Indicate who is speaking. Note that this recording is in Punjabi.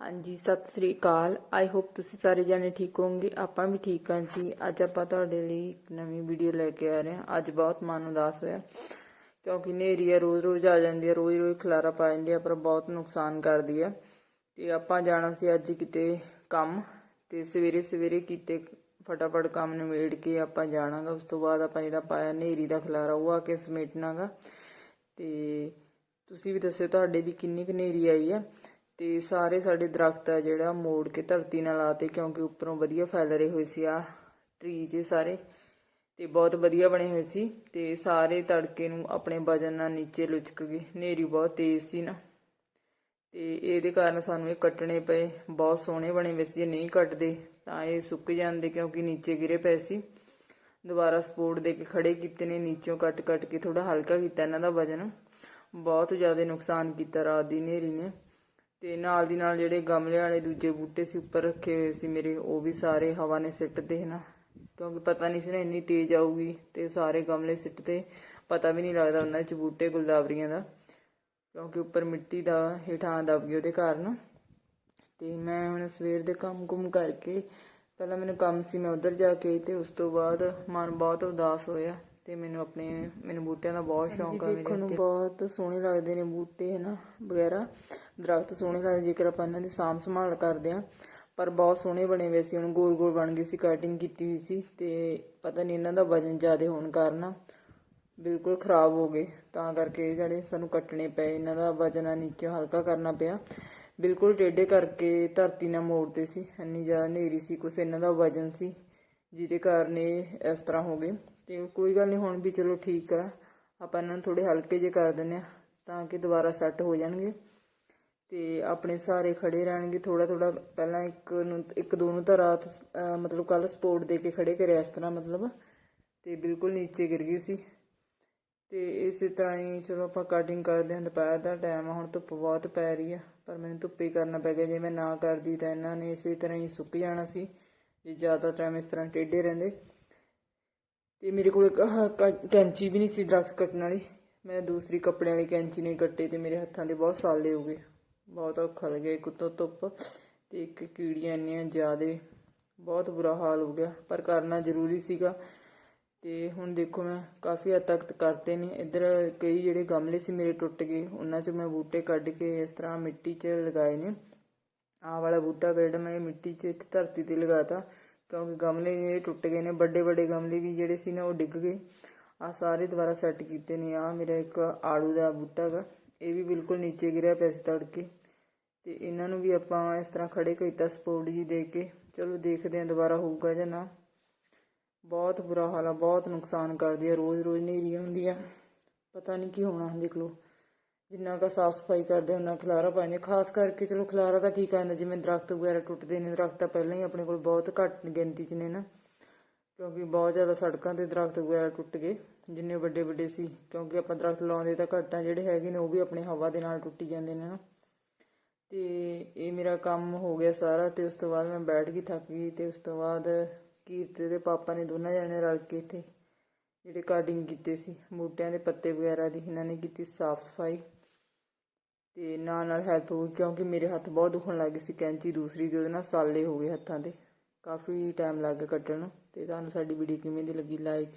Speaker 1: ਹਾਂਜੀ, ਸਤਿ ਸ੍ਰੀ ਅਕਾਲ। ਆਈ ਹੋਪ ਤੁਸੀਂ ਸਾਰੇ ਜਾਣੇ ਠੀਕ ਹੋਵੋਗੇ। ਆਪਾਂ ਵੀ ਠੀਕ ਹਾਂ ਜੀ। ਅੱਜ ਆਪਾਂ ਤੁਹਾਡੇ ਲਈ ਇੱਕ ਨਵੀਂ ਵੀਡੀਓ ਲੈ ਕੇ ਆ ਰਹੇ ਹਾਂ। ਅੱਜ ਬਹੁਤ ਮਨ ਉਦਾਸ ਹੋਇਆ। ਕਿਉਂਕਿ ਨੇਰੀ ਆ, ਰੋਜ਼-ਰੋਜ਼ ਆ ਜਾਂਦੀ ਆ, ਰੋਜ਼-ਰੋਜ਼ ਖਲਾਰਾ ਪਾ ਜਾਂਦੀ ਆ, ਪਰ ਬਹੁਤ ਨੁਕਸਾਨ ਕਰਦੀ ਆ। ਤੇ ਆਪਾਂ ਜਾਣਾ ਸੀ ਅੱਜ ਕਿਤੇ ਕੰਮ। ਤੇ ਸਵੇਰੇ-ਸਵੇਰੇ ਕੀਤੇ ਫਟਾਫਟ ਕੰਮ ਨਿਬੇੜ ਕੇ ਆਪਾਂ ਜਾਣਾਗਾ। ਉਸ ਤੋਂ ਬਾਅਦ ਆਪਾਂ ਜਿਹੜਾ ਪਾਇਆ ਨੇਰੀ ਦਾ ਖਲਾਰਾ, ਉਹ ਆ ਕੇ ਸਮੇਟਣਾਗਾ। ਤੇ ਤੁਸੀਂ ਵੀ ਦੱਸਿਓ ਤੁਹਾਡੇ ਵੀ ਕਿੰਨੀ ਕੁ ਹਨੇਰੀ ਆਈ ਆ। ਤੇ ਸਾਰੇ ਸਾਡੇ ਦਰਖਤ ਆ ਜਿਹੜਾ ਮੋੜ ਕੇ ਧਰਤੀ ਨਾਲ ਆਤੇ ਕਿਉਂਕਿ ਉੱਪਰੋਂ ਵਧੀਆ ਫੈਲ ਰਹੇ ਹੋਏ ਸੀ ਆ ਟਰੀ ਜੇ ਸਾਰੇ, ਤੇ ਬਹੁਤ ਵਧੀਆ ਬਣੇ ਹੋਏ ਸੀ ਤੇ ਸਾਰੇ ਤੜਕੇ ਨੂੰ ਆਪਣੇ ਵਜਨ ਨਾਲ ਨੀਚੇ ਲੁਚਕ ਗਏ, ਹਨੇਰੀ ਬਹੁਤ ਤੇਜ਼ ਸੀ ਨਾ। ਤੇ ਇਹਦੇ ਕਾਰਨ ਸਾਨੂੰ ਇਹ ਕੱਟਣੇ ਪਏ, ਬਹੁਤ ਸੋਹਣੇ ਬਣੇ ਹੋਏ ਸੀ, ਜੇ ਨਹੀਂ ਕੱਟਦੇ ਤਾਂ ਇਹ ਸੁੱਕ ਜਾਂਦੇ ਕਿਉਂਕਿ ਨੀਚੇ ਗਿਰੇ ਪਏ ਸੀ। ਦੁਬਾਰਾ ਸਪੋਰਟ ਦੇ ਕੇ ਖੜੇ ਕੀਤੇ ਨੇ, ਨੀਚੋਂ ਕੱਟ ਕੱਟ ਕੇ ਥੋੜਾ ਹਲਕਾ ਕੀਤਾ ਇਹਨਾਂ ਦਾ ਵਜਨ। ਬਹੁਤ ਜ਼ਿਆਦਾ ਨੁਕਸਾਨ ਕੀਤਾ ਰਾਤ ਦੀ ਹਨੇਰੀ ਨੇ। ਤੇ ਨਾਲ ਦੀ ਨਾਲ ਜਿਹੜੇ ਗਮਲੇ ਵਾਲੇ ਦੂਜੇ ਬੂਟੇ ਸੀ, ਉੱਪਰ ਰੱਖੇ ਹੋਏ ਸੀ ਮੇਰੇ, ਉਹ ਵੀ ਸਾਰੇ ਹਵਾ ਨੇ ਸਿੱਟਦੇ ਨਾ ਕਿਉਂਕਿ ਪਤਾ ਨਹੀਂ ਸੀ ਨਾ ਇੰਨੀ ਤੇਜ਼ ਆਊਗੀ ਤੇ ਸਾਰੇ ਗਮਲੇ ਸਿੱਟਦੇ। ਪਤਾ ਵੀ ਨਹੀਂ ਲੱਗਦਾ ਉਹਨਾਂ ਚ ਬੂਟੇ ਗੁਲਦਾਵਰੀਆਂ ਦਾ, ਕਿਉਂਕਿ ਉੱਪਰ ਮਿੱਟੀ ਦਾ ਹੇਠਾਂ ਦਬ ਗਈ ਉਹਦੇ ਕਾਰਨ। ਤੇ ਮੈਂ ਹੁਣ ਸਵੇਰ ਦੇ ਕੰਮ ਕੁਮ ਕਰਕੇ, ਪਹਿਲਾਂ ਮੈਨੂੰ ਕੰਮ ਸੀ, ਮੈਂ ਉਧਰ ਜਾ ਕੇ ਤੇ ਉਸ ਤੋਂ ਬਾਅਦ ਮਨ ਬਹੁਤ ਉਦਾਸ ਹੋਇਆ। ਤੇ ਮੈਨੂੰ ਆਪਣੇ ਮੈਨੂੰ ਬੂਟਿਆਂ ਦਾ ਬਹੁਤ ਸ਼ੌਂਕ ਆ ਮੇਰੇ ਦੇਖਣ ਨੂੰ ਬਹੁਤ ਸੋਹਣੇ ਲੱਗਦੇ ਨੇ ਬੂਟੇ ਹਨਾ ਵਗੈਰਾ। ਦਰਖਤ ਸੋਹਣੇ ਲੱਗਦੇ ਜੇਕਰ ਆਪਾਂ ਇਹਨਾਂ ਦੀ ਸਾਂਭ ਸੰਭਾਲ ਕਰਦੇ ਆ ਪਰ ਬਹੁਤ ਸੋਹਣੇ ਬਣੇ ਹੋਏ ਸੀ ਹੁਣ ਗੋਲ ਗੋਲ ਬਣ ਗਏ ਸੀ ਕਟਿੰਗ ਕੀਤੀ ਹੋਈ ਸੀ ਤੇ ਪਤਾ ਨਹੀਂ ਇਹਨਾਂ ਦਾ ਵਜਨ ਜ਼ਿਆਦਾ ਹੋਣ ਕਾਰਨ ਬਿਲਕੁਲ ਖਰਾਬ ਹੋ ਗਏ। ਤਾਂ ਕਰਕੇ ਜਿਹੜੇ ਸਾਨੂੰ ਕੱਟਣੇ ਪਏ ਇਹਨਾਂ ਦਾ ਵਜਨ ਆ ਨੀਚੇ ਹਲਕਾ ਕਰਨਾ ਪਿਆ। ਬਿਲਕੁਲ ਟੇਢੇ ਕਰਕੇ ਧਰਤੀ ਨਾਲ ਮੋੜਦੇ ਸੀ ਇੰਨੀ ਜ਼ਿਆਦਾ ਹਨੇਰੀ ਸੀ ਕੁਛ ਇਹਨਾਂ ਦਾ ਵਜਨ ਸੀ ਜਿਹਦੇ ਕਾਰਨ ਇਹ ਇਸ ਤਰ੍ਹਾਂ ਹੋ ਗਏ। ਤੇ ਕੋਈ ਗੱਲ ਨਹੀਂ, ਹੁਣ ਵੀ ਚਲੋ ਠੀਕ ਆ। ਆਪਾਂ ਇਹਨਾਂ ਨੂੰ ਥੋੜੇ ਹਲਕੇ ਜੇ ਕਰ ਦਿੰਨੇ ਆ, ਤਾਂ ਕਿ ਦੁਬਾਰਾ ਸੈੱਟ ਹੋ ਜਾਣਗੇ। ਤੇ ਆਪਣੇ ਸਾਰੇ ਖੜੇ ਰਹਿਣਗੇ ਥੋੜਾ ਥੋੜਾ ਪਹਿਲਾਂ ਇੱਕ ਨੂੰ, ਇੱਕ, ਦੋ ਨੂੰ ਤਾਂ ਰਾਤ ਮਤਲਬ ਕੱਲ ਸਪੋਰਟ ਦੇ ਕੇ ਖੜੇ ਕਰਿਆ ਇਸ ਤਰ੍ਹਾਂ ਮਤਲਬ। ਤੇ ਬਿਲਕੁਲ ਨੀਚੇ ਗਿਰ ਗਈ ਸੀ। ਤੇ ਇਸੇ ਤਰ੍ਹਾਂ ਹੀ ਚਲੋ ਆਪਾਂ ਕਟਿੰਗ ਕਰਦੇ ਹਾਂ, ਦੁਪਹਿਰ ਦਾ ਟਾਈਮ ਆ, ਹੁਣ ਧੁੱਪ ਬਹੁਤ ਪੈ ਰਹੀ ਆ, ਪਰ ਮੈਨੂੰ ਧੁੱਪੇ ਹੀ ਕਰਨਾ ਪੈ ਗਿਆ। ਜੇ ਮੈਂ ਨਾ ਕਰਦੀ ਤਾਂ ਇਹਨਾਂ ਨੇ ਇਸੇ ਤਰ੍ਹਾਂ ਹੀ ਸੁੱਕ ਜਾਣਾ ਸੀ। ਜੇ ਜ਼ਿਆਦਾ ਟਾਈਮ ਇਸ ਤਰ੍ਹਾਂ ਟੇਢੇ ਰਹਿੰਦੇ। ਤੇ ਮੇਰੇ ਕੋਲ ਕ- ਕੈਂਚੀ ਵੀ ਨਹੀਂ ਸੀ ਦਰਖਤ ਕੱਟਣ ਵਾਲੀ। ਮੈਂ ਦੂਸਰੀ ਕੱਪੜਿਆਂ ਵਾਲੀ ਕੈਂਚੀ ਨਹੀਂ ਕੱਟੇ ਤੇ ਮੇਰੇ ਹੱਥਾਂ ਦੇ ਬਹੁਤ ਸਾਲੇ ਹੋ ਗਏ। ਬਹੁਤ ਔਖਾ ਲੱਗਿਆ, ਇੱਕ ਤੋਂ ਧੁੱਪ ਤੇ ਇੱਕ ਕੀੜੀਆਂ ਇੰਨੀਆਂ ਜ਼ਿਆਦੇ, ਬਹੁਤ ਬੁਰਾ ਹਾਲ ਹੋ ਗਿਆ। ਪਰ ਕਰਨਾ ਜ਼ਰੂਰੀ ਸੀਗਾ ਤੇ ਹੁਣ ਦੇਖੋ ਮੈਂ ਕਾਫੀ ਹੱਦ ਤੱਕ ਕਰਤੇ ਨੇ। ਇੱਧਰ ਕਈ ਜਿਹੜੇ ਗਮਲੇ ਸੀ ਮੇਰੇ ਟੁੱਟ ਗਏ, ਉਹਨਾਂ 'ਚ ਮੈਂ ਬੂਟੇ ਕੱਢ ਕੇ ਇਸ ਤਰ੍ਹਾਂ ਮਿੱਟੀ 'ਚ ਲਗਾਏ ਨੇ। ਆਹ ਵਾਲਾ ਬੂਟਾ ਜਿਹੜਾ ਮੈਂ ਮਿੱਟੀ 'ਚ ਇੱਥੇ ਧਰਤੀ ਤੇ ਲਗਾਤਾ ਕਿਉਂਕਿ ਗਮਲੇ ਜਿਹੜੇ ਟੁੱਟ ਗਏ ਨੇ, ਵੱਡੇ ਵੱਡੇ ਗਮਲੇ ਵੀ ਜਿਹੜੇ ਸੀ ਨਾ ਉਹ ਡਿੱਗ ਗਏ। ਆ ਸਾਰੇ ਦੁਬਾਰਾ ਸੈੱਟ ਕੀਤੇ ਨੇ। ਆ ਮੇਰਾ ਇੱਕ ਆੜੂ ਦਾ ਬੂਟਾ ਗਾ। ਇਹ ਵੀ ਬਿਲਕੁਲ ਨੀਚੇ ਗਿਰਿਆ ਪਿਆ ਸੀ ਤੜਕੇ। ਤੇ ਇਹਨਾਂ ਨੂੰ ਵੀ ਆਪਾਂ ਇਸ ਤਰ੍ਹਾਂ ਖੜੇ ਕੀਤਾ ਸਪੋਰਟ ਜੀ ਦੇ ਕੇ। ਚਲੋ ਦੇਖਦੇ ਹਾਂ ਦੁਬਾਰਾ ਹੋਊਗਾ ਜਾਂ ਨਾ। ਬਹੁਤ ਬੁਰਾ ਹਾਲ ਆ, ਬਹੁਤ ਨੁਕਸਾਨ ਕਰਦੀ ਆ। ਰੋਜ਼ ਰੋਜ਼ ਨੇਰੀ ਹੁੰਦੀ ਆ। ਪਤਾ ਨਹੀਂ ਕੀ ਹੋਣਾ, ਦੇਖ ਲਓ। ਜਿੰਨਾ ਕਾ ਸਾਫ਼ ਸਫ਼ਾਈ ਕਰਦੇ ਉਹਨਾਂ ਖਲਾਰਾ ਪਾਉਂਦੇ ਖਾਸ ਕਰਕੇ ਚਲੋ ਖਲਾਰਾ ਦਾ ਕੀ ਕਰਨਾ ਜਿਵੇਂ ਦਰਖਤ ਵਗੈਰਾ ਟੁੱਟਦੇ ਨੇ, ਦਰਖਤ ਤਾਂ ਪਹਿਲਾਂ ਹੀ ਆਪਣੇ ਕੋਲ ਬਹੁਤ ਘੱਟ ਗਿਣਤੀ 'ਚ ਨੇ ਨਾ। ਕਿਉਂਕਿ ਬਹੁਤ ਜ਼ਿਆਦਾ ਸੜਕਾਂ ਤੇ ਦਰਖਤ ਵਗੈਰਾ ਟੁੱਟ ਗਏ, ਜਿੰਨੇ ਵੱਡੇ ਵੱਡੇ ਸੀ। ਕਿਉਂਕਿ ਆਪਾਂ ਦਰਖਤ ਲਾਉਂਦੇ ਤਾਂ ਘੱਟਾਂ ਜਿਹੜੇ ਹੈਗੇ ਨੇ, ਉਹ ਵੀ ਆਪਣੀ ਹਵਾ ਦੇ ਨਾਲ ਟੁੱਟੀ ਜਾਂਦੇ ਨੇ ਨਾ। ਤੇ ਇਹ ਮੇਰਾ ਕੰਮ ਹੋ ਗਿਆ ਸਾਰਾ, ਤੇ ਉਸ ਤੋਂ ਬਾਅਦ ਮੈਂ ਬੈਠ ਗਈ, ਥੱਕ ਗਈ, ਤੇ ਉਸ ਤੋਂ ਬਾਅਦ ਕੀਰਤੇ ਦੇ ਪਾਪਾ ਨੇ ਦੋਨਾਂ ਜਣੇ ਰਲ ਕੇ ਇੱਥੇ ਜਿਹੜੇ ਕਾਰਡਿੰਗ ਕੀਤੇ ਸੀ। ਬੂਟਿਆਂ ਦੇ ਪੱਤੇ ਵਗੈਰਾ ਦੀ, ਇਹਨਾਂ ਨੇ ਕੀਤੀ ਸਾਫ਼ ਸਫ਼ਾਈ। ਤੇ ਨਾਲ ਨਾਲ ਹੈਲਪ ਹੋ ਗਈ ਕਿਉਂਕਿ ਮੇਰੇ ਹੱਥ ਬਹੁਤ ਦੁਖਣ ਲੱਗ ਗਏ ਸੀ ਕੈਂਚੀ ਦੂਸਰੀ ਦੇ, ਉਹਦੇ ਨਾਲ ਸਾਲੇ ਹੋ ਗਏ ਹੱਥਾਂ ਦੇ। ਕਾਫੀ ਟਾਈਮ ਲੱਗ ਗਿਆ ਕੱਟਣ ਨੂੰ, ਤੇ ਤੁਹਾਨੂੰ ਸਾਡੀ ਵੀਡੀਓ ਕਿਵੇਂ ਦੀ ਲੱਗੀ ਲਾਈਕ